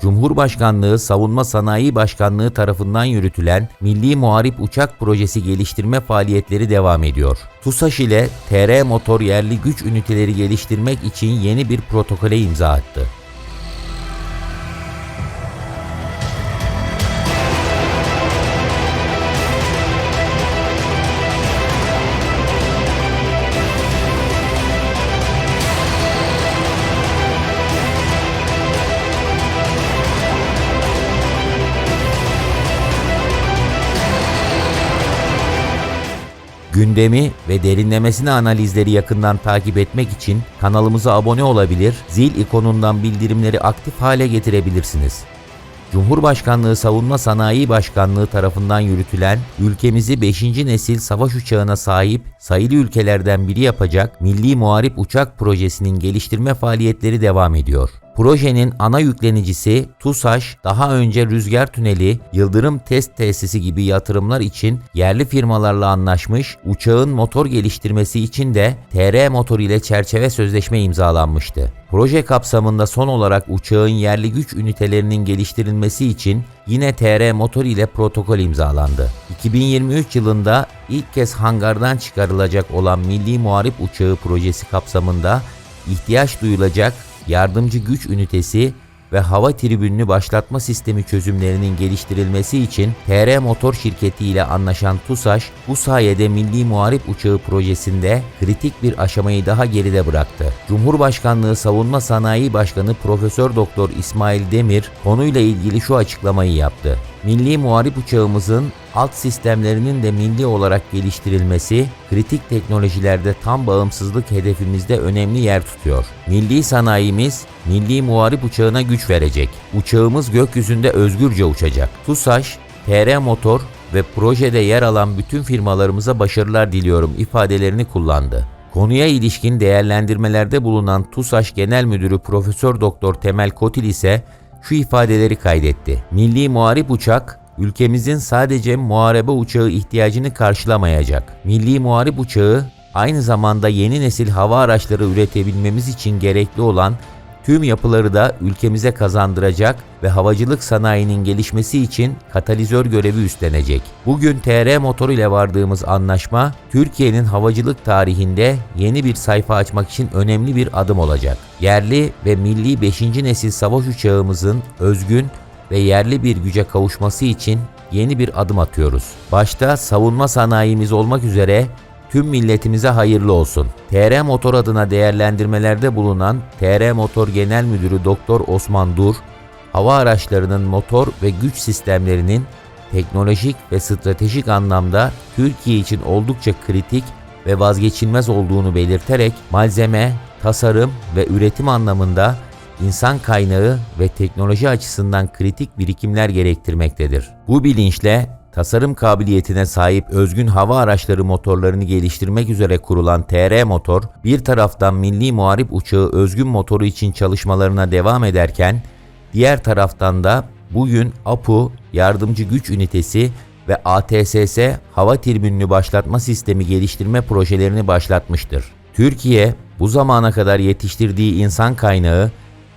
Cumhurbaşkanlığı Savunma Sanayi Başkanlığı tarafından yürütülen Milli Muharip Uçak Projesi geliştirme faaliyetleri devam ediyor. TUSAŞ ile TR Motor yerli güç üniteleri geliştirmek için yeni bir protokole imza attı. Gündemi ve derinlemesine analizleri yakından takip etmek için kanalımıza abone olabilir, zil ikonundan bildirimleri aktif hale getirebilirsiniz. Cumhurbaşkanlığı Savunma Sanayi Başkanlığı tarafından yürütülen ülkemizi 5. nesil savaş uçağına sahip sayılı ülkelerden biri yapacak Milli Muharip Uçak Projesi'nin geliştirme faaliyetleri devam ediyor. Projenin ana yüklenicisi TUSAŞ daha önce rüzgar tüneli, yıldırım test tesisi gibi yatırımlar için yerli firmalarla anlaşmış, uçağın motor geliştirmesi için de TR Motor ile çerçeve sözleşme imzalanmıştı. Proje kapsamında son olarak uçağın yerli güç ünitelerinin geliştirilmesi için yine TR Motor ile protokol imzalandı. 2023 yılında ilk kez hangardan çıkarılacak olan Milli Muharip Uçağı projesi kapsamında ihtiyaç duyulacak yardımcı güç ünitesi ve hava tribününü başlatma sistemi çözümlerinin geliştirilmesi için TR Motor şirketi ile anlaşan TUSAŞ bu sayede Milli Muharip Uçağı projesinde kritik bir aşamayı daha geride bıraktı. Cumhurbaşkanlığı Savunma Sanayi Başkanı Profesör Doktor İsmail Demir konuyla ilgili şu açıklamayı yaptı. Milli Muharip uçağımızın alt sistemlerinin de milli olarak geliştirilmesi kritik teknolojilerde tam bağımsızlık hedefimizde önemli yer tutuyor. Milli sanayimiz milli muharip uçağına güç verecek. Uçağımız gökyüzünde özgürce uçacak. TUSAŞ, TR Motor ve projede yer alan bütün firmalarımıza başarılar diliyorum ifadelerini kullandı. Konuya ilişkin değerlendirmelerde bulunan TUSAŞ Genel Müdürü Profesör Doktor Temel Kotil ise şu ifadeleri kaydetti. Milli Muharip Uçak ülkemizin sadece muharebe uçağı ihtiyacını karşılamayacak. Milli Muharip Uçağı aynı zamanda yeni nesil hava araçları üretebilmemiz için gerekli olan tüm yapıları da ülkemize kazandıracak ve havacılık sanayinin gelişmesi için katalizör görevi üstlenecek. Bugün TR Motor ile vardığımız anlaşma Türkiye'nin havacılık tarihinde yeni bir sayfa açmak için önemli bir adım olacak. Yerli ve milli 5. nesil savaş uçağımızın özgün ve yerli bir güce kavuşması için yeni bir adım atıyoruz. Başta savunma sanayimiz olmak üzere tüm milletimize hayırlı olsun. TR Motor adına değerlendirmelerde bulunan TR Motor Genel Müdürü Doktor Osman Dur, hava araçlarının motor ve güç sistemlerinin teknolojik ve stratejik anlamda Türkiye için oldukça kritik ve vazgeçilmez olduğunu belirterek malzeme, tasarım ve üretim anlamında insan kaynağı ve teknoloji açısından kritik birikimler gerektirmektedir. Bu bilinçle tasarım kabiliyetine sahip özgün hava araçları motorlarını geliştirmek üzere kurulan TR Motor, bir taraftan milli muharip uçağı özgün motoru için çalışmalarına devam ederken, diğer taraftan da bugün APU, yardımcı güç ünitesi ve ATSS hava tribününü başlatma sistemi geliştirme projelerini başlatmıştır. Türkiye, bu zamana kadar yetiştirdiği insan kaynağı,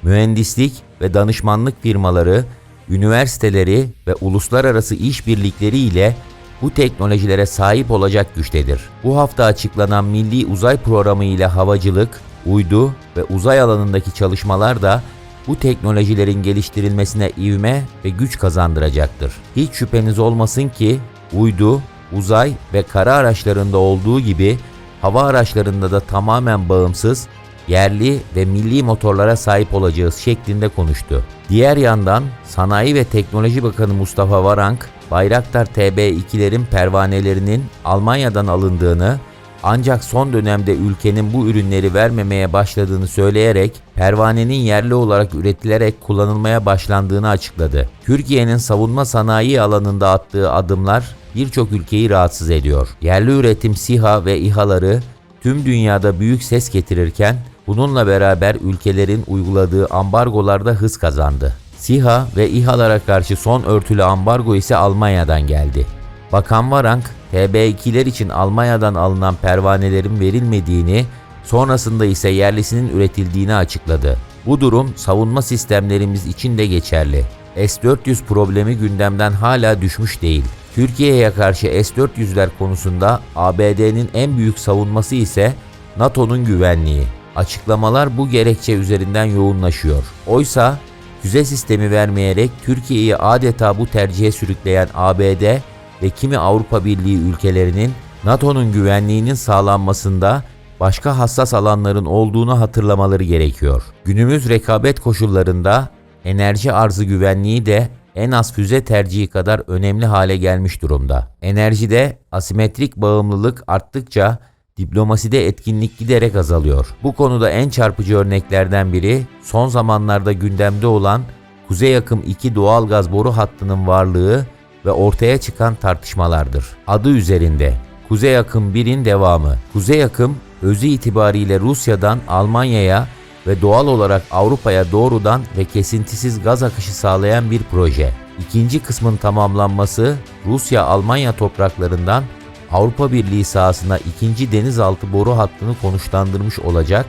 mühendislik ve danışmanlık firmaları, üniversiteleri ve uluslararası işbirlikleri ile bu teknolojilere sahip olacak güçtedir. Bu hafta açıklanan Milli Uzay Programı ile havacılık, uydu ve uzay alanındaki çalışmalar da bu teknolojilerin geliştirilmesine ivme ve güç kazandıracaktır. Hiç şüpheniz olmasın ki uydu, uzay ve kara araçlarında olduğu gibi hava araçlarında da tamamen bağımsız yerli ve milli motorlara sahip olacağız şeklinde konuştu. Diğer yandan Sanayi ve Teknoloji Bakanı Mustafa Varank, Bayraktar TB2'lerin pervanelerinin Almanya'dan alındığını ancak son dönemde ülkenin bu ürünleri vermemeye başladığını söyleyerek pervanenin yerli olarak üretilerek kullanılmaya başlandığını açıkladı. Türkiye'nin savunma sanayi alanında attığı adımlar birçok ülkeyi rahatsız ediyor. Yerli üretim SİHA ve İHA'ları tüm dünyada büyük ses getirirken bununla beraber ülkelerin uyguladığı ambargolarda hız kazandı. SİHA ve İHA'lara karşı son örtülü ambargo ise Almanya'dan geldi. Bakan Varank, TB2'ler için Almanya'dan alınan pervanelerin verilmediğini, sonrasında ise yerlisinin üretildiğini açıkladı. Bu durum savunma sistemlerimiz için de geçerli. S-400 problemi gündemden hala düşmüş değil. Türkiye'ye karşı S-400'ler konusunda ABD'nin en büyük savunması ise NATO'nun güvenliği. Açıklamalar bu gerekçe üzerinden yoğunlaşıyor. Oysa füze sistemi vermeyerek Türkiye'yi adeta bu tercihe sürükleyen ABD ve kimi Avrupa Birliği ülkelerinin NATO'nun güvenliğinin sağlanmasında başka hassas alanların olduğunu hatırlamaları gerekiyor. Günümüz rekabet koşullarında enerji arzı güvenliği de en az füze tercihi kadar önemli hale gelmiş durumda. Enerjide asimetrik bağımlılık arttıkça diplomaside etkinlik giderek azalıyor. Bu konuda en çarpıcı örneklerden biri son zamanlarda gündemde olan Kuzey Akım 2 doğalgaz boru hattının varlığı ve ortaya çıkan tartışmalardır. Adı üzerinde Kuzey Akım 1'in devamı. Kuzey Akım özü itibariyle Rusya'dan Almanya'ya ve doğal olarak Avrupa'ya doğrudan ve kesintisiz gaz akışı sağlayan bir proje. İkinci kısmın tamamlanması Rusya-Almanya topraklarından Avrupa Birliği sahasına ikinci denizaltı boru hattını konuşlandırmış olacak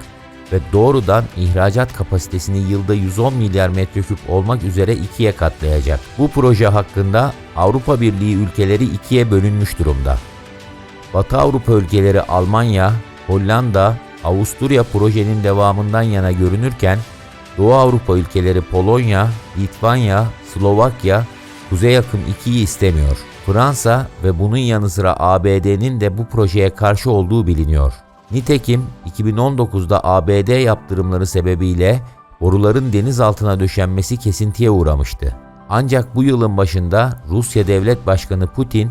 ve doğrudan ihracat kapasitesini yılda 110 milyar metreküp olmak üzere ikiye katlayacak. Bu proje hakkında Avrupa Birliği ülkeleri ikiye bölünmüş durumda. Batı Avrupa ülkeleri Almanya, Hollanda, Avusturya projenin devamından yana görünürken Doğu Avrupa ülkeleri Polonya, Litvanya, Slovakya Kuzey Akım 2'yi istemiyor. Fransa ve bunun yanı sıra ABD'nin de bu projeye karşı olduğu biliniyor. Nitekim 2019'da ABD yaptırımları sebebiyle boruların deniz altına döşenmesi kesintiye uğramıştı. Ancak bu yılın başında Rusya Devlet Başkanı Putin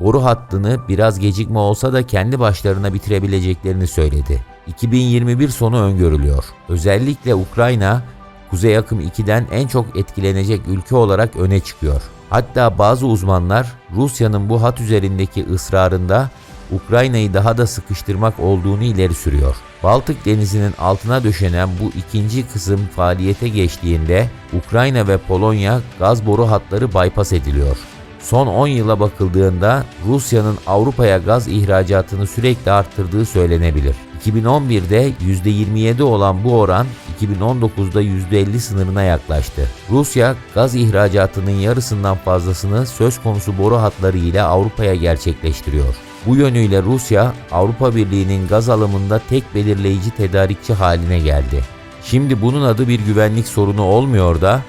boru hattını biraz gecikme olsa da kendi başlarına bitirebileceklerini söyledi. 2021 sonu öngörülüyor. Özellikle Ukrayna, Kuzey Akım 2'den en çok etkilenecek ülke olarak öne çıkıyor. Hatta bazı uzmanlar Rusya'nın bu hat üzerindeki ısrarında Ukrayna'yı daha da sıkıştırmak olduğunu ileri sürüyor. Baltık Denizi'nin altına döşenen bu ikinci kısım faaliyete geçtiğinde Ukrayna ve Polonya gaz boru hatları bypass ediliyor. Son 10 yıla bakıldığında Rusya'nın Avrupa'ya gaz ihracatını sürekli arttırdığı söylenebilir. 2011'de %27 olan bu oran 2019'da %50 sınırına yaklaştı. Rusya gaz ihracatının yarısından fazlasını söz konusu boru hatları ile Avrupa'ya gerçekleştiriyor. Bu yönüyle Rusya, Avrupa Birliği'nin gaz alımında tek belirleyici tedarikçi haline geldi. Şimdi bunun adı bir güvenlik sorunu olmuyor da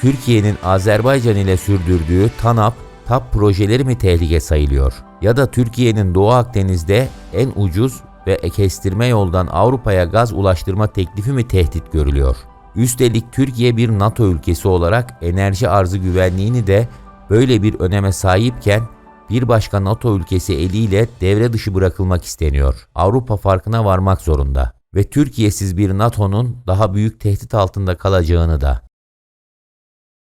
Türkiye'nin Azerbaycan ile sürdürdüğü TANAP, TAP projeleri mi tehlike sayılıyor? Ya da Türkiye'nin Doğu Akdeniz'de en ucuz ve kestirme yoldan Avrupa'ya gaz ulaştırma teklifi mi tehdit görülüyor? Üstelik Türkiye bir NATO ülkesi olarak enerji arzı güvenliğini de böyle bir öneme sahipken bir başka NATO ülkesi eliyle devre dışı bırakılmak isteniyor. Avrupa farkına varmak zorunda ve Türkiye'siz bir NATO'nun daha büyük tehdit altında kalacağını da.